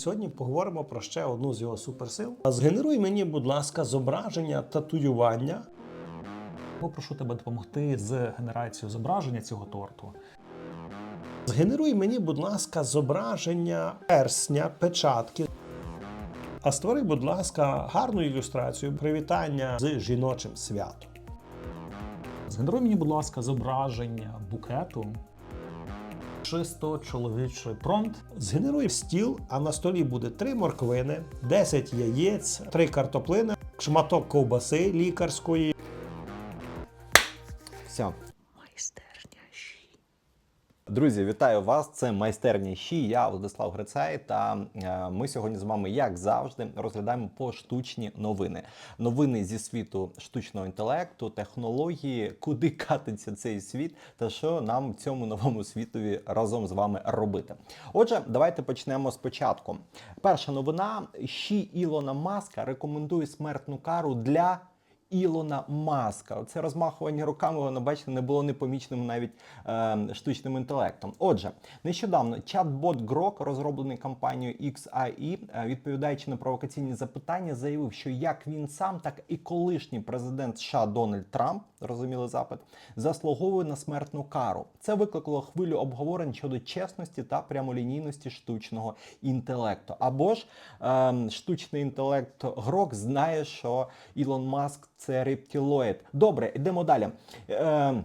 Сьогодні поговоримо про ще одну з його суперсил. Згенеруй мені, будь ласка, зображення татуювання. Попрошу тебе допомогти з генерацією зображення цього торту. Згенеруй мені, будь ласка, зображення персня, печатки. А створи, будь ласка, гарну ілюстрацію привітання з жіночим святом. Згенеруй мені, будь ласка, зображення букету. Чисто чоловічий промпт. Згенеруй стіл, а на столі буде три морквини, 10 яєць, три картоплини, шматок ковбаси лікарської. Все. Друзі, вітаю вас! Це майстерня Щі. Я Владислав Грицай. Та е, ми сьогодні з вами, як завжди, розглядаємо поштучні новини. Новини зі світу штучного інтелекту, технології, куди катиться цей світ, та що нам в цьому новому світові разом з вами робити. Отже, давайте почнемо спочатку. Перша новина: Щі Ілона Маска рекомендує смертну кару для. Ілона Маска. Оце розмахування руками, воно бачите, не було непомічним навіть е, штучним інтелектом. Отже, нещодавно чат-бот Grok, розроблений компанією XAI, е, відповідаючи на провокаційні запитання, заявив, що як він сам, так і колишній президент США Дональд Трамп, розуміли запит, заслуговує на смертну кару. Це викликало хвилю обговорень щодо чесності та прямолінійності штучного інтелекту. Або ж е, штучний інтелект Грок знає, що Ілон Маск це рептилоїд. Добре, йдемо далі. Е,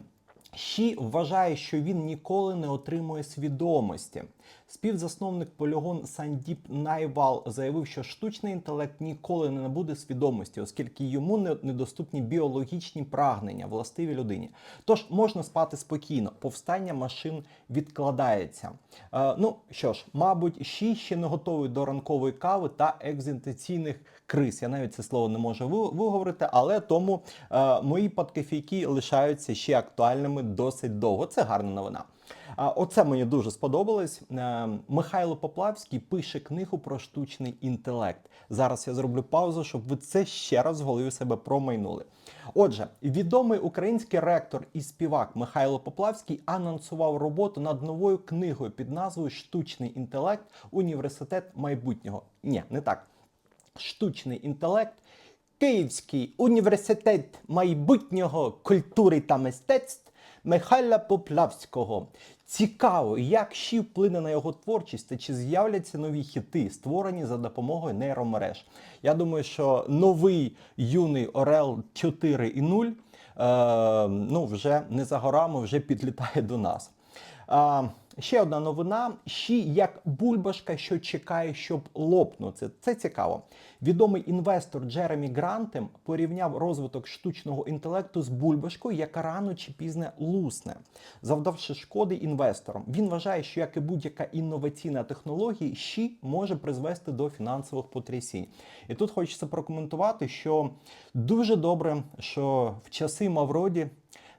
Ші вважає, що він ніколи не отримує свідомості. Співзасновник полігон Сандіп Найвал заявив, що штучний інтелект ніколи не набуде свідомості, оскільки йому недоступні біологічні прагнення, властиві людині. Тож можна спати спокійно, повстання машин відкладається. Е, ну що ж, мабуть, Ші ще не готовий до ранкової кави та екзистенційних криз. Я навіть це слово не можу виговорити, але тому е, мої подкофійки лишаються ще актуальними досить довго. Це гарна новина. А оце мені дуже сподобалось. Е, Михайло Поплавський пише книгу про штучний інтелект. Зараз я зроблю паузу, щоб ви це ще раз в голові себе промайнули. Отже, відомий український ректор і співак Михайло Поплавський анонсував роботу над новою книгою під назвою Штучний інтелект Університет майбутнього. Ні, не так. Штучний інтелект. Київський університет майбутнього культури та мистецтв Михайла Поплавського. Цікаво, як ще вплине на його творчість та чи з'являться нові хіти, створені за допомогою нейромереж. Я думаю, що новий юний Орел 4.0 е, ну, вже не за горами, вже підлітає до нас. А, ще одна новина: Щі як бульбашка, що чекає, щоб лопнути. Це цікаво. Відомий інвестор Джеремі Грантем порівняв розвиток штучного інтелекту з бульбашкою, яка рано чи пізно лусне, завдавши шкоди інвесторам. Він вважає, що як і будь-яка інноваційна технологія, щі може призвести до фінансових потрясінь. І тут хочеться прокоментувати, що дуже добре, що в часи Мавроді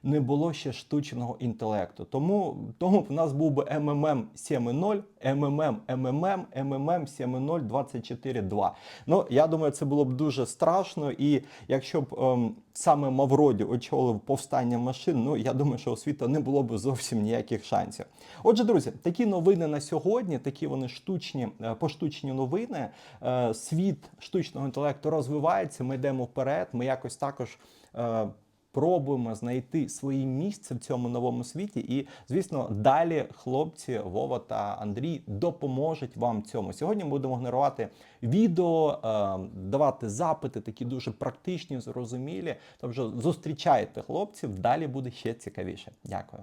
не було ще штучного інтелекту. Тому, тому в нас був би МММ 7.0, МММ, МММ, МММ 7.0, 24.2. Ну, я думаю, це було б дуже страшно. І якщо б ем, саме Мавроді очолив повстання машин, ну я думаю, що у світу не було б зовсім ніяких шансів. Отже, друзі, такі новини на сьогодні, такі вони штучні, е, поштучні новини. Е, Світ штучного інтелекту розвивається. Ми йдемо вперед. Ми якось також. е, пробуємо знайти своє місце в цьому новому світі. І, звісно, далі хлопці Вова та Андрій допоможуть вам цьому. Сьогодні ми будемо генерувати відео, е, давати запити, такі дуже практичні, зрозумілі. Тобто зустрічайте хлопців, далі буде ще цікавіше. Дякую.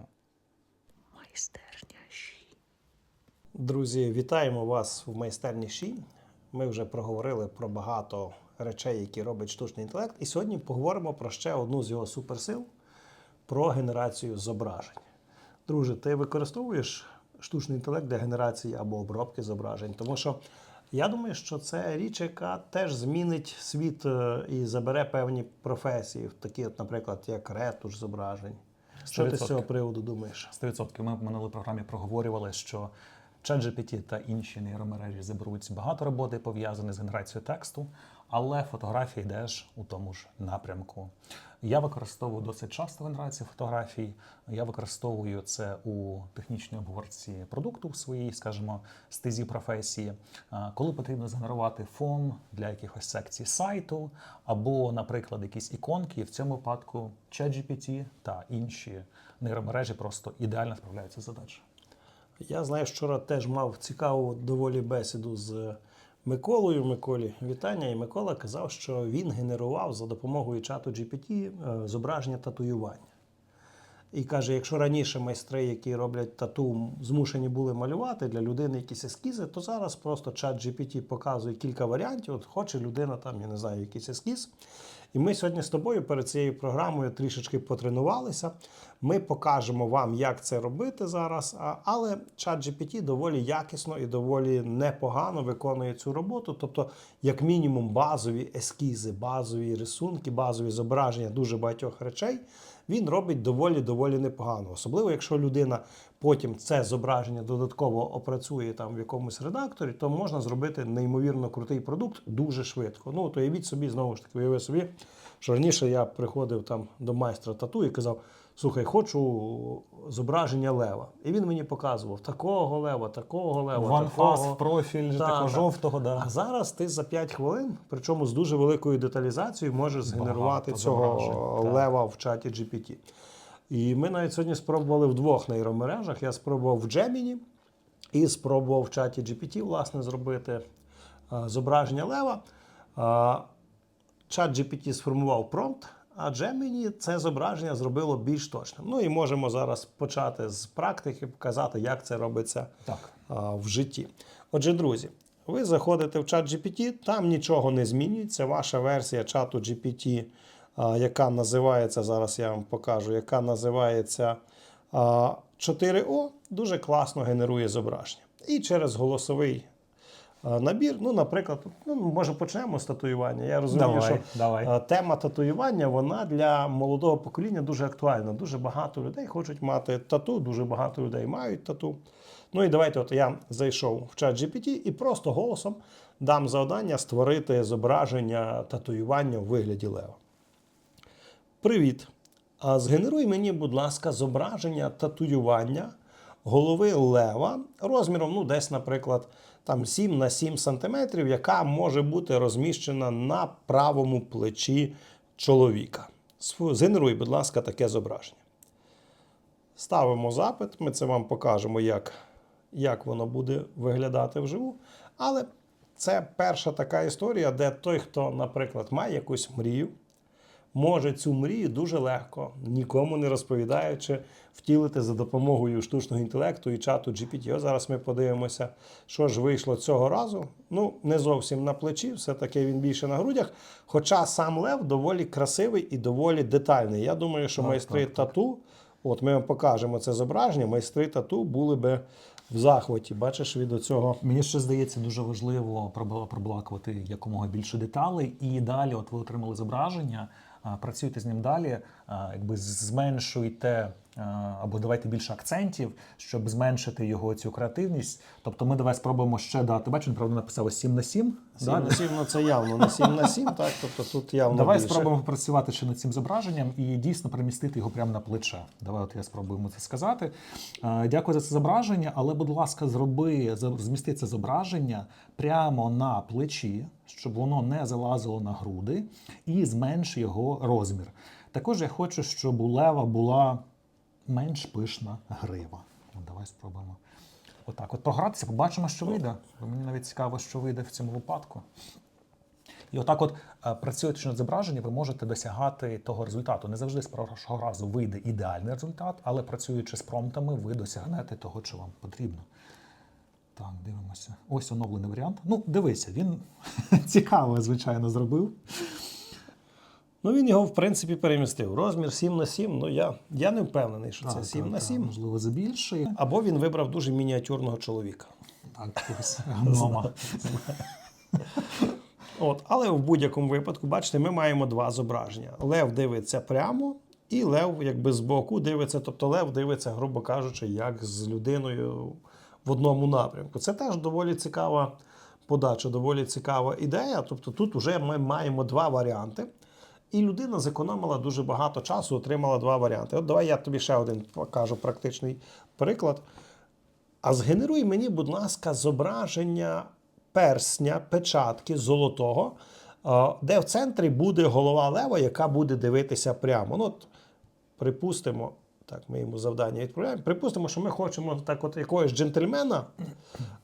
майстерня. Друзі, вітаємо вас в майстерні Ші. Ми вже проговорили про багато речей, які робить штучний інтелект. І сьогодні поговоримо про ще одну з його суперсил про генерацію зображень. Друже, ти використовуєш штучний інтелект для генерації або обробки зображень, тому що я думаю, що це річ, яка теж змінить світ е, і забере певні професії, такі, от, наприклад, як ретуш зображень. Що ти з цього приводу думаєш? 100%. Ми в минулій програмі проговорювали, що ChatGPT та інші нейромережі заберуть багато роботи пов'язаних з генерацією тексту, але фотографії йдеш у тому ж напрямку. Я використовую досить часто генерацію фотографій. Я використовую це у технічній обговорці продукту в своїй, скажімо, стезі професії, коли потрібно згенерувати фон для якихось секцій сайту, або, наприклад, якісь іконки. В цьому випадку ChatGPT та інші нейромережі просто ідеально справляються з задачею. Я знаю, вчора теж мав цікаву доволі бесіду з Миколою. Миколі вітання. І Микола казав, що він генерував за допомогою чату GPT е, зображення татуювання. І каже, якщо раніше майстри, які роблять тату, змушені були малювати для людини якісь ескізи, то зараз просто чат GPT показує кілька варіантів. От хоче людина там, я не знаю, якийсь ескіз. І ми сьогодні з тобою перед цією програмою трішечки потренувалися. Ми покажемо вам, як це робити зараз. Але чат GPT доволі якісно і доволі непогано виконує цю роботу. Тобто, як мінімум, базові ескізи, базові рисунки, базові зображення дуже багатьох речей. Він робить доволі доволі непогано, особливо якщо людина потім це зображення додатково опрацює там в якомусь редакторі, то можна зробити неймовірно крутий продукт дуже швидко. Ну то уявіть собі, знову ж таки, уяви собі, що раніше я приходив там до майстра тату і казав: слухай, хочу зображення лева. І він мені показував такого лева, такого лева, Ван такого. фас в профіль Так, такого так. жовтого, да. А зараз ти за 5 хвилин, причому з дуже великою деталізацією, можеш згенерувати Багато цього лева в чаті GPT. І ми навіть сьогодні спробували в двох нейромережах. Я спробував в Gemini і спробував в чаті GPT, власне, зробити зображення лева. Чат GPT сформував промпт, а Gemini це зображення зробило більш точним. Ну і можемо зараз почати з практики, показати, як це робиться Так. в житті. Отже, друзі, ви заходите в чат GPT, там нічого не змінюється. Ваша версія чату GPT, яка називається, зараз я вам покажу, яка називається а, 4O, дуже класно генерує зображення. І через голосовий набір, ну, наприклад, ну, може почнемо з татуювання. Я розумію, Давай, що давай. тема татуювання вона для молодого покоління дуже актуальна. Дуже багато людей хочуть мати тату, дуже багато людей мають тату. Ну і давайте, от я зайшов в чат GPT і просто голосом дам завдання створити зображення татуювання у вигляді лева. Привіт. А згенеруй мені, будь ласка, зображення татуювання голови лева розміром, ну, десь, наприклад, там 7 на 7 сантиметрів, яка може бути розміщена на правому плечі чоловіка. Згенеруй, будь ласка, таке зображення. Ставимо запит, ми це вам покажемо, як, як воно буде виглядати вживу. Але це перша така історія, де той, хто, наприклад, має якусь мрію, може цю мрію дуже легко, нікому не розповідаючи, втілити за допомогою штучного інтелекту і чату GPT. Ось зараз ми подивимося, що ж вийшло цього разу. Ну, не зовсім на плечі, все-таки він більше на грудях. Хоча сам лев доволі красивий і доволі детальний. Я думаю, що Так, майстри так, так. тату, от ми вам покажемо це зображення, майстри тату були би в захваті. Бачиш від цього. Мені ще здається дуже важливо пробла- проблакувати якомога більше деталей, і далі, от ви отримали зображення, працюйте з ним далі, якби зменшуйте або давайте більше акцентів, щоб зменшити його цю креативність. Тобто ми давай спробуємо ще дати. Бачиш, він правда написав 7 на 7. 7 да? на 7, ну це явно не 7 на 7, так? Тобто тут явно Давай більше. спробуємо працювати ще над цим зображенням і дійсно перемістити його прямо на плече. Давай, от я спробую йому це сказати. Дякую за це зображення, але, будь ласка, зроби змісти це зображення прямо на плечі, щоб воно не залазило на груди, і зменш його розмір. Також я хочу, щоб у лева була менш пишна грива. Давай спробуємо. Отак, от програтися, побачимо, що вийде. Мені навіть цікаво, що вийде в цьому випадку. І отак, от е, працюючи над зображенням, ви можете досягати того результату. Не завжди з першого разу вийде ідеальний результат, але працюючи з промптами, ви досягнете того, що вам потрібно. Так, дивимося. Ось оновлений варіант. Ну, дивися, він цікаво, звичайно, зробив. Ну, він його, в принципі, перемістив. Розмір 7 на 7, ну я, я не впевнений, що це Так, 7 так, на так, 7. Можливо, забільшує. Або він вибрав дуже мініатюрного чоловіка. Так, ось гнома. От, але в будь-якому випадку, бачите, ми маємо два зображення. Лев дивиться прямо, і лев, якби збоку дивиться. Тобто лев дивиться, грубо кажучи, як з людиною в одному напрямку. Це теж доволі цікава подача, доволі цікава ідея. Тобто тут вже ми маємо два варіанти. І людина зекономила дуже багато часу, отримала два варіанти. От давай я тобі ще один покажу практичний приклад. А згенеруй мені, будь ласка, зображення персня, печатки золотого, е, де в центрі буде голова лева, яка буде дивитися прямо. Ну, от, припустимо, так, ми йому завдання відправляємо. Припустимо, що ми хочемо так от якогось джентльмена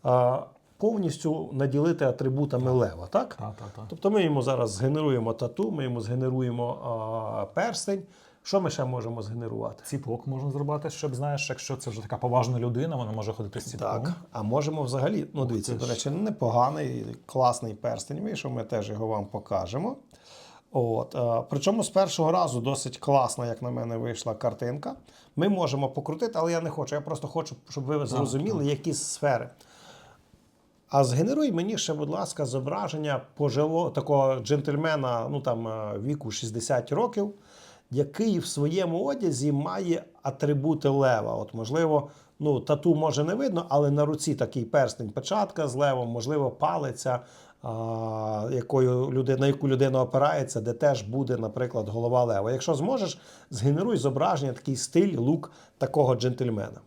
е, повністю наділити атрибутами лева, так? Так, так, так. Тобто ми йому зараз згенеруємо тату, ми йому згенеруємо а, перстень. Що ми ще можемо згенерувати? Ціпок можна зробити, щоб знаєш, якщо це вже така поважна людина, вона може ходити з ціпком. Так, а можемо взагалі, ну дивіться, до речі, непоганий, класний перстень вийшов, ми теж його вам покажемо. От, е, причому з першого разу досить класна, як на мене, вийшла картинка. Ми можемо покрутити, але я не хочу. Я просто хочу, щоб ви зрозуміли, які сфери. А згенеруй мені ще, будь ласка, зображення пожилого такого джентльмена, ну там е, віку 60 років, який в своєму одязі має атрибути лева. От, можливо, ну, тату може не видно, але на руці такий перстень, печатка з левом, можливо, палиця, якою людина, на яку людина опирається, де теж буде, наприклад, голова лева. Якщо зможеш, згенеруй зображення, такий стиль, лук такого джентльмена.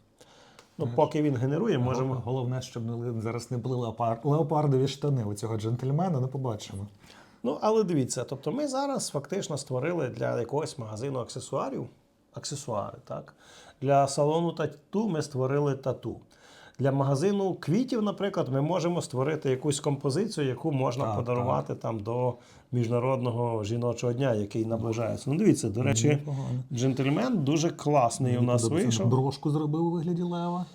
Ну, поки він генерує, можемо. Головне, щоб зараз не були леопардові штани у цього джентльмена, ну побачимо. Ну, але дивіться, тобто ми зараз фактично створили для якогось магазину аксесуарів аксесуари, так? Для салону тату ми створили тату. Для магазину квітів, наприклад, ми можемо створити якусь композицію, яку можна Так, подарувати там до міжнародного жіночого дня, який наближається. Ну, дивіться, до речі, Непогано. джентльмен дуже класний у нас вийшов. Брошку зробив у вигляді лева.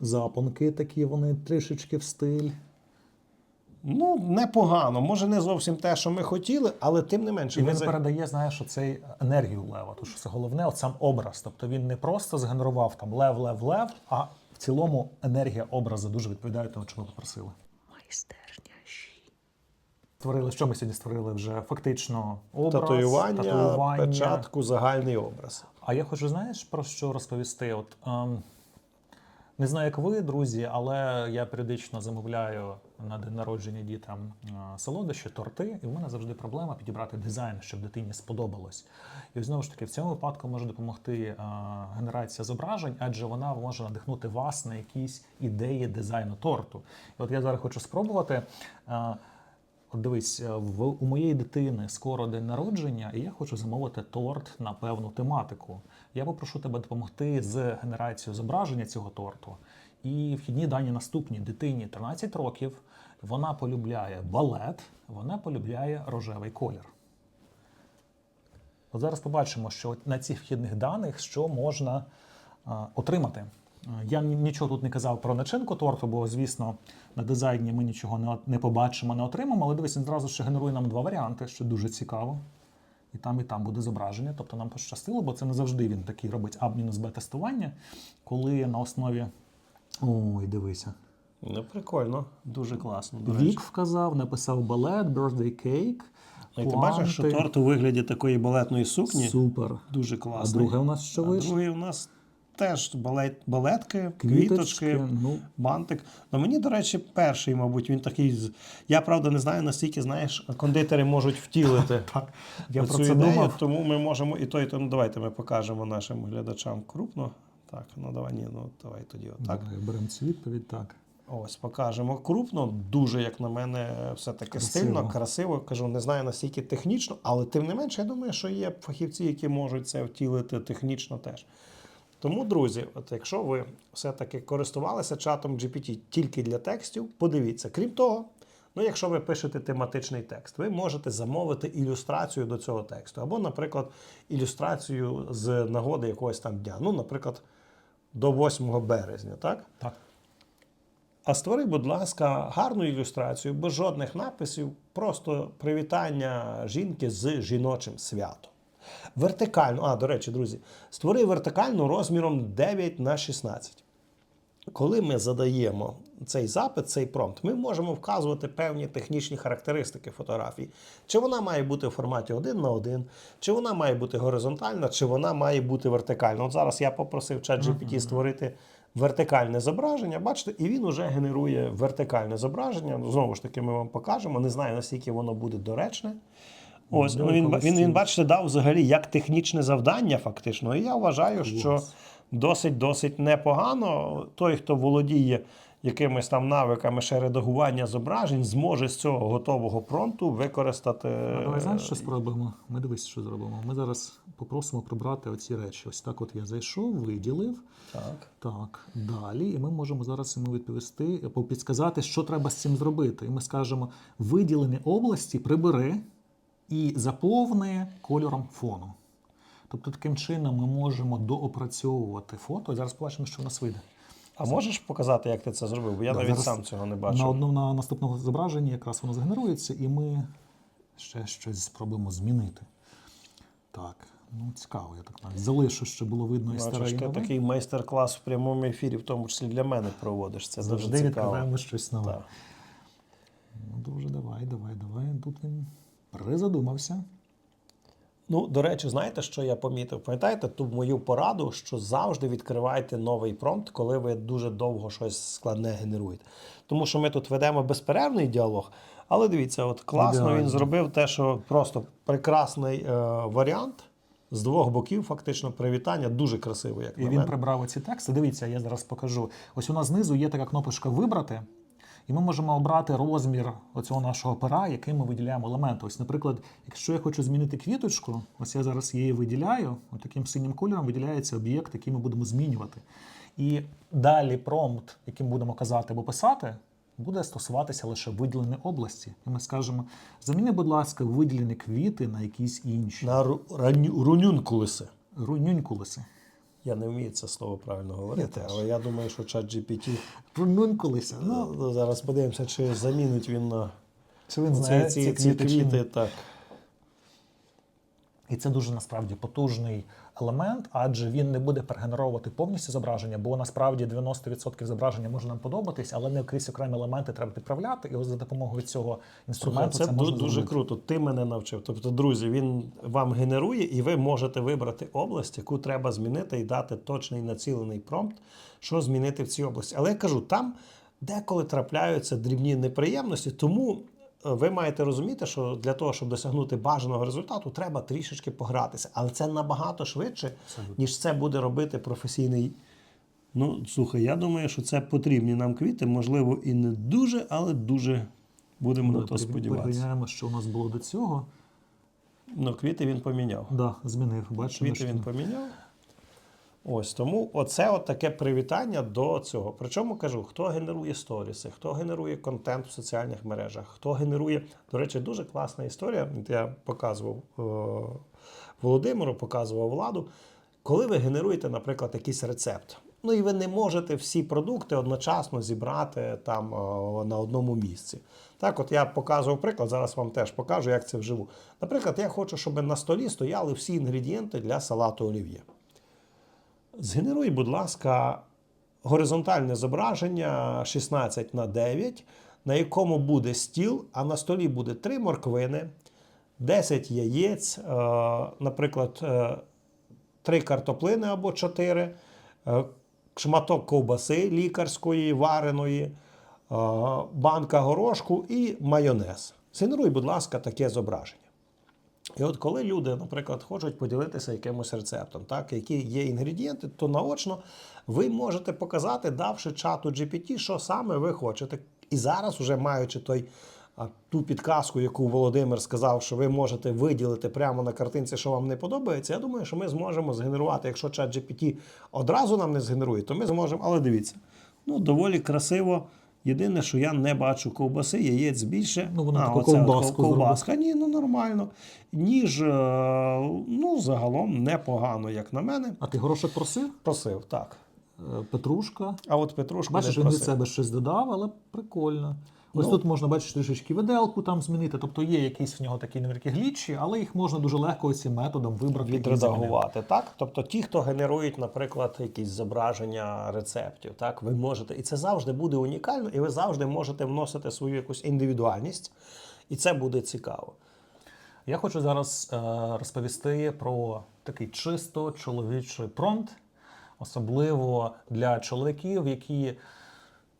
Запонки такі, вони трішечки в стиль. Ну, непогано. Може, не зовсім те, що ми хотіли, але тим не менше. І він за- передає, знаєш, оцей енергію лева. Тому що це головне, от сам образ. Тобто він не просто згенерував там лев, лев, лев, а в цілому енергія образу дуже відповідає тому, чого ми попросили. майстерня. Створили, що ми сьогодні створили вже фактично образ, татуювання, татуювання. печатку, загальний образ. А я хочу, знаєш, про що розповісти? От ем, не знаю, як ви, друзі, але я періодично замовляю на день народження дітям е, солодощі, торти, і в мене завжди проблема підібрати дизайн, щоб дитині сподобалось. І знову ж таки, в цьому випадку може допомогти е, генерація зображень, адже вона може надихнути вас на якісь ідеї дизайну торту. І от я зараз хочу спробувати. е, От дивись, в у моєї дитини скоро день народження, і я хочу замовити торт на певну тематику. Я попрошу тебе допомогти з генерацією зображення цього торту. І вхідні дані наступні: дитині 13 років. Вона полюбляє балет, вона полюбляє рожевий колір. От зараз побачимо, що на цих вхідних даних що можна а, отримати. Я нічого тут не казав про начинку торту, бо, звісно, на дизайні ми нічого не, не побачимо, не отримаємо. Але дивись, він зразу ще генерує нам два варіанти, що дуже цікаво. І там, і там буде зображення. Тобто нам пощастило, бо це не завжди він такий робить А-Б тестування, коли на основі. Ой, дивися. Ну, прикольно, дуже класно. До речі. Вік вказав, написав балет, birthday cake. І ти бачиш, що торт у вигляді такої балетної сукні Супер. дуже А друге у нас що А вийшло? другий у нас теж балет, балетки, Квіточки, квіточки, ну. бантик. Ну мені, до речі, перший, мабуть, він такий. Я правда не знаю, наскільки знаєш, кондитери можуть втілити Так, я про це думав. тому ми можемо і то, і то. Ну давайте ми покажемо нашим глядачам крупно. Так, ну давай, ні, ну давай тоді отак. Давай, беремо цю відповідь, так. Ось покажемо крупно. Дуже, як на мене, все-таки Красиво. стильно, красиво. Кажу, не знаю наскільки технічно, але тим не менше, я думаю, що є фахівці, які можуть це втілити технічно теж. Тому, друзі, от якщо ви все-таки користувалися чатом GPT тільки для текстів, подивіться. Крім того, ну якщо ви пишете тематичний текст, ви можете замовити ілюстрацію до цього тексту. Або, наприклад, ілюстрацію з нагоди якогось там дня. Ну, наприклад, до 8 березня, так? Так. А створи, будь ласка, гарну ілюстрацію, без жодних написів, просто привітання жінки з жіночим святом. Вертикально, а, до речі, друзі, створи вертикальну розміром 9 на 16. Коли ми задаємо цей запит, цей промпт, ми можемо вказувати певні технічні характеристики фотографії. Чи вона має бути в форматі 1 на 1, чи вона має бути горизонтальна, чи вона має бути вертикальна. От зараз я попросив ChatGPT створити вертикальне зображення. Бачите, і він уже генерує вертикальне зображення. Знову ж таки, ми вам покажемо. Не знаю, наскільки воно буде доречне. Ось ну, він, він, він, бачите, дав взагалі як технічне завдання, фактично. І я вважаю, що досить досить непогано. Той, хто володіє якимись там навиками ще редагування зображень, зможе з цього готового промпту використати. А давай знаєш, що спробуємо? Ми дивись, що зробимо. Ми зараз попросимо прибрати оці речі. Ось так, от я зайшов, виділив. Так. Так, далі, і ми можемо зараз йому відповісти, підсказати, що треба з цим зробити. І ми скажемо: виділені області прибери і заповни кольором фону. Тобто, таким чином ми можемо доопрацьовувати фото. Зараз побачимо, що в нас вийде. А можеш показати, як ти це зробив? Бо я Да, навіть зараз сам цього не бачив. На одному на наступному зображенні якраз воно згенерується, і ми ще щось спробуємо змінити. Так, ну цікаво, я так навіть залишу, щоб було видно і старе. Ти такий майстер-клас в прямому ефірі, в тому числі для мене проводиш. Це Завжди дуже цікаво. відкриваємо щось нове. Так. Ну, дуже давай, давай, давай. Тут він призадумався. Ну, до речі, знаєте, що я помітив? Пам'ятаєте ту мою пораду, що завжди відкривайте новий промпт, коли ви дуже довго щось складне генеруєте. Тому що ми тут ведемо безперервний діалог, але дивіться, от класно Ідеально. він зробив те, що просто прекрасний е, варіант. З двох боків, фактично, привітання дуже красиво, як І на він мене. прибрав оці тексти. Дивіться, я зараз покажу. Ось у нас знизу є така кнопочка Вибрати, і ми можемо обрати розмір оцього нашого пера, яким ми виділяємо елементи. Ось, наприклад, якщо я хочу змінити квіточку, ось я зараз її виділяю, от таким синім кольором виділяється об'єкт, який ми будемо змінювати. І далі промпт, яким будемо казати або писати, буде стосуватися лише виділеної області. І ми скажемо: заміни, будь ласка, виділені квіти на якісь інші. На ру- раню- рунюнкулиси. Рунюнькулиси. Я не вмію це слово правильно говорити, я але я думаю, що чат GPT. Рунюнькулися. Ну, Ну, зараз подивимося, чи замінить він на Чи він знає ці, ці ці квіти. Так. І це дуже насправді потужний елемент, адже він не буде перегенеровувати повністю зображення, бо насправді 90% зображення може нам подобатись, але не якісь окремі елементи треба підправляти. І ось за допомогою цього інструменту це, це, можна дуже зробити. круто. Ти мене навчив. Тобто, друзі, він вам генерує, і ви можете вибрати область, яку треба змінити, і дати точний націлений промпт, що змінити в цій області. Але я кажу, там деколи трапляються дрібні неприємності, тому. Ви маєте розуміти, що для того, щоб досягнути бажаного результату, треба трішечки погратися. Але це набагато швидше, ніж це буде робити професійний. Ну, слухай, я думаю, що це потрібні нам квіти, можливо, і не дуже, але дуже будемо на то сподіватися. Перевіряємо, що у нас було до цього. Ну, квіти він поміняв. Да, змінив. Бачимо, Квіти що він поміняв. Ось тому оце от таке привітання до цього. Причому кажу, хто генерує сторіси, хто генерує контент в соціальних мережах, хто генерує. До речі, дуже класна історія. Я показував е, Володимиру, показував владу. Коли ви генеруєте, наприклад, якийсь рецепт, ну і ви не можете всі продукти одночасно зібрати там е, на одному місці. Так, от я показував приклад, зараз вам теж покажу, як це вживу. Наприклад, я хочу, щоб на столі стояли всі інгредієнти для салату олів'є. Згенеруй, будь ласка, горизонтальне зображення 16 на 9, на якому буде стіл, а на столі буде 3 морквини, 10 яєць, е, наприклад, е, 3 картоплини або 4, е, шматок ковбаси лікарської, вареної, е, банка горошку і майонез. Згенеруй, будь ласка, таке зображення. І от коли люди, наприклад, хочуть поділитися якимось рецептом, так, які є інгредієнти, то наочно ви можете показати, давши чату GPT, що саме ви хочете. І зараз, вже маючи той, ту підказку, яку Володимир сказав, що ви можете виділити прямо на картинці, що вам не подобається, я думаю, що ми зможемо згенерувати. Якщо чат GPT одразу нам не згенерує, то ми зможемо. Але дивіться, ну доволі красиво. Єдине, що я не бачу ковбаси, яєць більше. Ну, вона А, таку оце от ковбаска. Ні, ну нормально. Ніж, е, ну, загалом непогано, як на мене. А ти горошок просив? Просив, так. Е, Петрушка. А от Петрушка. Бачиш, він від себе щось додав, але прикольно. Ось Ну. тут можна бачити трішечки виделку там змінити. Тобто є якісь в нього такі невеликі глічі, але їх можна дуже легко цим методом вибрати. Відредагувати, так? Тобто ті, хто генерують, наприклад, якісь зображення рецептів, так, ви можете. І це завжди буде унікально, і ви завжди можете вносити свою якусь індивідуальність, і це буде цікаво. Я хочу зараз е, розповісти про такий чисто чоловічий промпт. особливо для чоловіків, які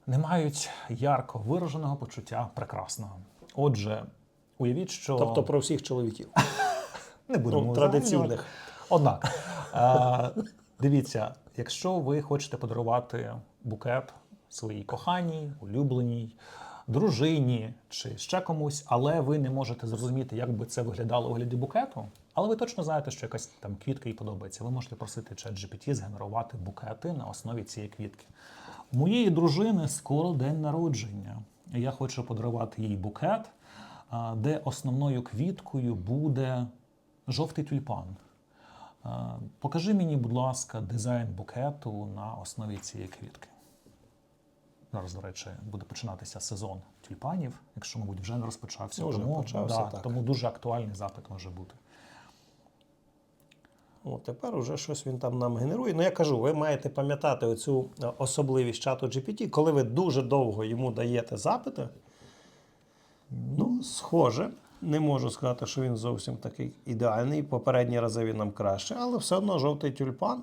не мають ярко вираженого почуття прекрасного. Отже, уявіть, що Тобто про всіх чоловіків. не будемо ну, традиційних. Однак, е, дивіться, якщо ви хочете подарувати букет своїй коханій, улюбленій, дружині чи ще комусь, але ви не можете зрозуміти, як би це виглядало у вигляді букету, але ви точно знаєте, що якась там квітка їй подобається. Ви можете просити ChatGPT згенерувати букети на основі цієї квітки. Моєї дружини скоро день народження. Я хочу подарувати їй букет, де основною квіткою буде жовтий тюльпан. Покажи мені, будь ласка, дизайн букету на основі цієї квітки. Зараз, до речі, буде починатися сезон тюльпанів, якщо, мабуть, вже не розпочався. Вже тому, почався, да, так. тому дуже актуальний запит може бути. О, тепер уже щось він там нам генерує. Ну я кажу, ви маєте пам'ятати оцю е, особливість чату GPT, коли ви дуже довго йому даєте запити. Ну, схоже, не можу сказати, що він зовсім такий ідеальний. Попередні рази він нам краще, але все одно жовтий тюльпан.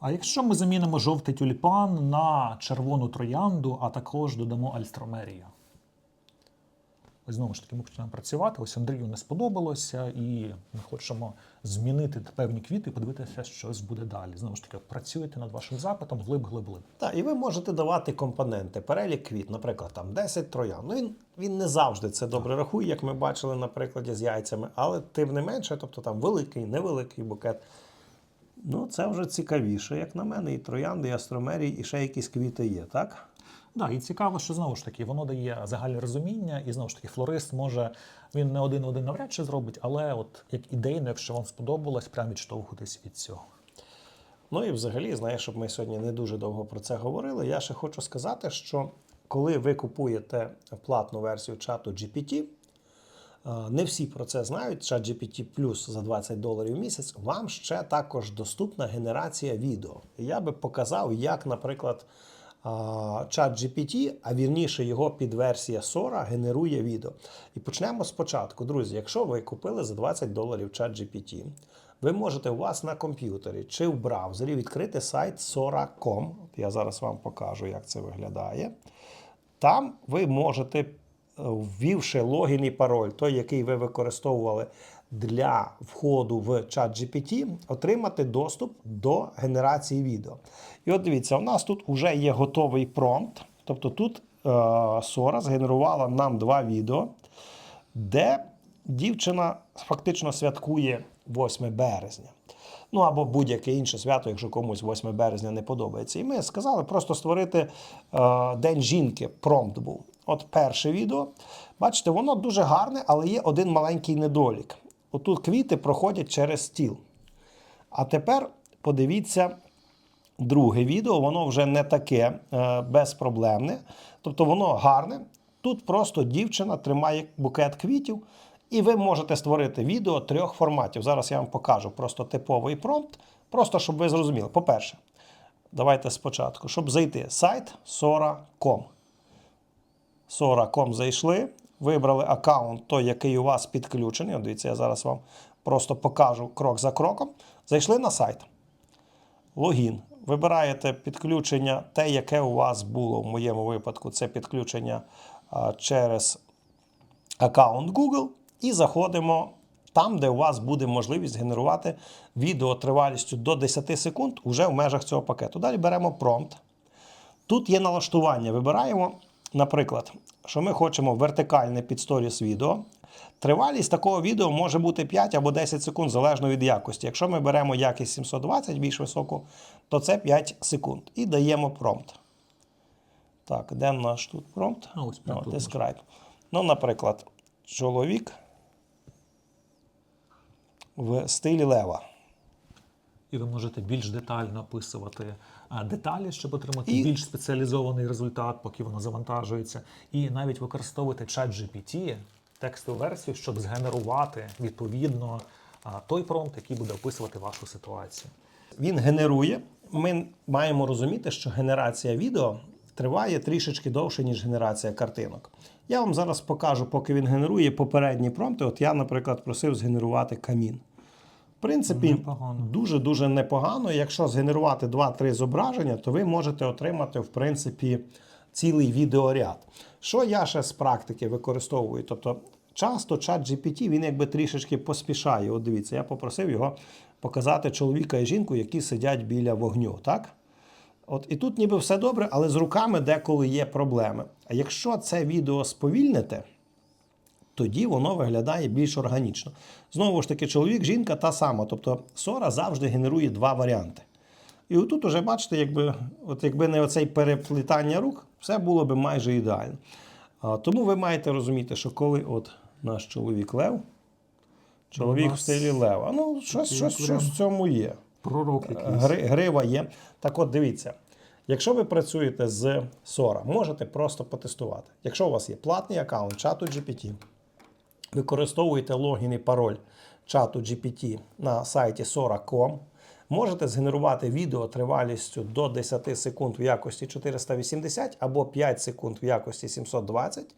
А якщо ми замінимо жовтий тюльпан на червону троянду, а також додамо альстромерію? Ось знову ж таки, ми починаємо працювати. Ось Андрію не сподобалося, і ми хочемо змінити певні квіти і подивитися, що буде далі. Знову ж таки, працюєте над вашим запитом глиб, глиб, глиб. Так, і ви можете давати компоненти, перелік квіт, наприклад, там 10 троян. Ну, він, він не завжди це добре рахує, як ми бачили на прикладі з яйцями, але тим не менше, тобто там великий, невеликий букет. Ну, це вже цікавіше, як на мене, і троянди, і астромерії, і ще якісь квіти є, так? Да, і цікаво, що знову ж таки воно дає загальне розуміння, і знову ж таки флорист може він не один один навряд чи зробить, але от як ідейно, якщо вам сподобалось, прям відштовхуватись від цього. Ну і взагалі, знаєш, щоб ми сьогодні не дуже довго про це говорили, я ще хочу сказати, що коли ви купуєте платну версію чату GPT, е, не всі про це знають. Чат GPT Plus за 20 доларів в місяць. Вам ще також доступна генерація відео. Я би показав, як, наприклад, чат GPT, а вірніше його підверсія Sora генерує відео. І почнемо спочатку. Друзі, якщо ви купили за 20 доларів чат GPT, ви можете у вас на комп'ютері чи в браузері відкрити сайт Sora.com. Я зараз вам покажу, як це виглядає. Там ви можете, е, ввівши логін і пароль, той, який ви використовували для входу в чат GPT, отримати доступ до генерації відео. І от дивіться, у нас тут вже є готовий промпт. Тобто тут е, Sora згенерувала нам два відео, де дівчина фактично святкує 8 березня. Ну або будь-яке інше свято, якщо комусь 8 березня не подобається. І ми сказали просто створити е, День жінки. Промпт був. От перше відео. Бачите, воно дуже гарне, але є один маленький недолік. Отут квіти проходять через стіл. А тепер подивіться друге відео, воно вже не таке е, безпроблемне. Тобто воно гарне. Тут просто дівчина тримає букет квітів, і ви можете створити відео трьох форматів. Зараз я вам покажу просто типовий промпт, просто щоб ви зрозуміли. По-перше, давайте спочатку, щоб зайти сайт Sora.com. Sora.com зайшли, вибрали аккаунт, той, який у вас підключений. Дивіться, я зараз вам просто покажу крок за кроком. Зайшли на сайт. Логін. Вибираєте підключення, те, яке у вас було в моєму випадку, це підключення через аккаунт Google. І заходимо там, де у вас буде можливість генерувати відео тривалістю до 10 секунд уже в межах цього пакету. Далі беремо промпт. Тут є налаштування. Вибираємо, наприклад, що ми хочемо вертикальне під сторіс відео. Тривалість такого відео може бути 5 або 10 секунд, залежно від якості. Якщо ми беремо якість 720 більш високу, то це 5 секунд. І даємо промпт. Так, де наш тут промпт? А, ось describe. Ну, наприклад, чоловік в стилі лева. І ви можете більш детально описувати деталі, щоб отримати І- більш спеціалізований результат, поки воно завантажується. І навіть використовувати чат GPT, текстову версію, щоб згенерувати відповідно той промпт, який буде описувати вашу ситуацію. Він генерує. Ми маємо розуміти, що генерація відео триває трішечки довше, ніж генерація картинок. Я вам зараз покажу, поки він генерує попередні промпти. От я, наприклад, просив згенерувати камін. Принципі, дуже-дуже непогано. Якщо згенерувати 2-3 зображення, то ви можете отримати, в принципі, цілий відеоряд. Що я ще з практики використовую? Тобто, часто чат GPT він якби трішечки поспішає. От дивіться, я попросив його показати чоловіка і жінку, які сидять біля вогню. Так? От і тут ніби все добре, але з руками деколи є проблеми. А якщо це відео сповільните, тоді воно виглядає більш органічно. Знову ж таки, чоловік, жінка та сама. Тобто Сора завжди генерує два варіанти. І отут уже бачите, якби, от якби не оцей переплітання рук, все було б майже ідеально. А, тому ви маєте розуміти, що коли от наш чоловік Лев, чоловік в стилі Лева, ну щось, щось, щось в цьому є. Пророк якийсь. Гри, грива є. Так от дивіться, якщо ви працюєте з Sora, можете просто потестувати. Якщо у вас є платний аккаунт чату GPT, використовуєте логін і пароль чату GPT на сайті Sora.com, можете згенерувати відео тривалістю до 10 секунд в якості 480 або 5 секунд в якості 720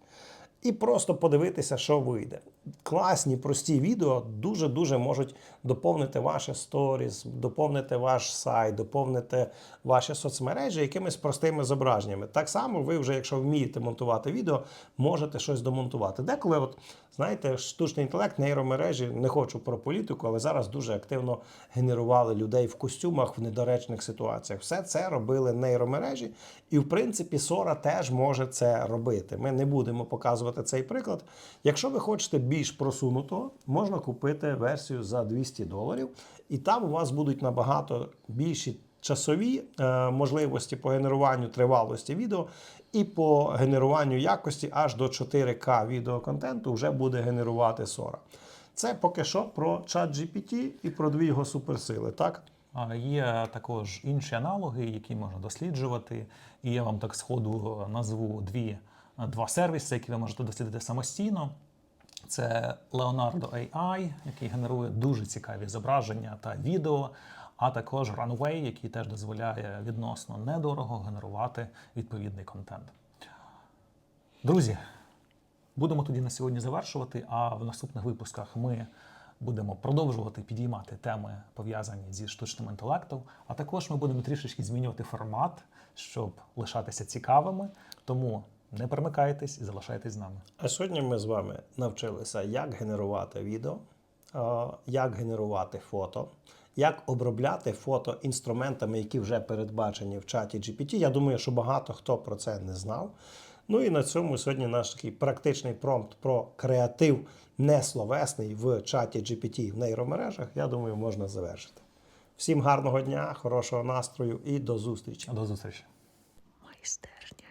і просто подивитися, що вийде. Класні, прості відео дуже-дуже можуть доповнити ваше сторіс, доповнити ваш сайт, доповнити ваші соцмережі якимись простими зображеннями. Так само ви вже, якщо вмієте монтувати відео, можете щось домонтувати. Деколи, от, знаєте, штучний інтелект, нейромережі, не хочу про політику, але зараз дуже активно генерували людей в костюмах в недоречних ситуаціях. Все це робили нейромережі, і в принципі Сора теж може це робити. Ми не будемо показувати цей приклад. Якщо ви хочете більш просунутого, можна купити версію за 200 доларів, і там у вас будуть набагато більші часові е, можливості по генеруванню тривалості відео і по генеруванню якості аж до 4К відеоконтенту вже буде генерувати Сора. Це поки що про чат GPT і про дві його суперсили, так? Є також інші аналоги, які можна досліджувати. І я вам так сходу назву дві, два сервіси, які ви можете дослідити самостійно. Це Leonardo AI, який генерує дуже цікаві зображення та відео, а також Runway, який теж дозволяє відносно недорого генерувати відповідний контент. Друзі, будемо тоді на сьогодні завершувати. А в наступних випусках ми будемо продовжувати підіймати теми, пов'язані зі штучним інтелектом. А також ми будемо трішечки змінювати формат, щоб лишатися цікавими. Тому не перемикайтесь і залишайтесь з нами. А сьогодні ми з вами навчилися, як генерувати відео, як генерувати фото, як обробляти фото інструментами, які вже передбачені в чаті GPT. Я думаю, що багато хто про це не знав. Ну і на цьому сьогодні наш такий практичний промпт про креатив несловесний в чаті GPT в нейромережах. Я думаю, можна завершити. Всім гарного дня, хорошого настрою і до зустрічі. До зустрічі! майстерня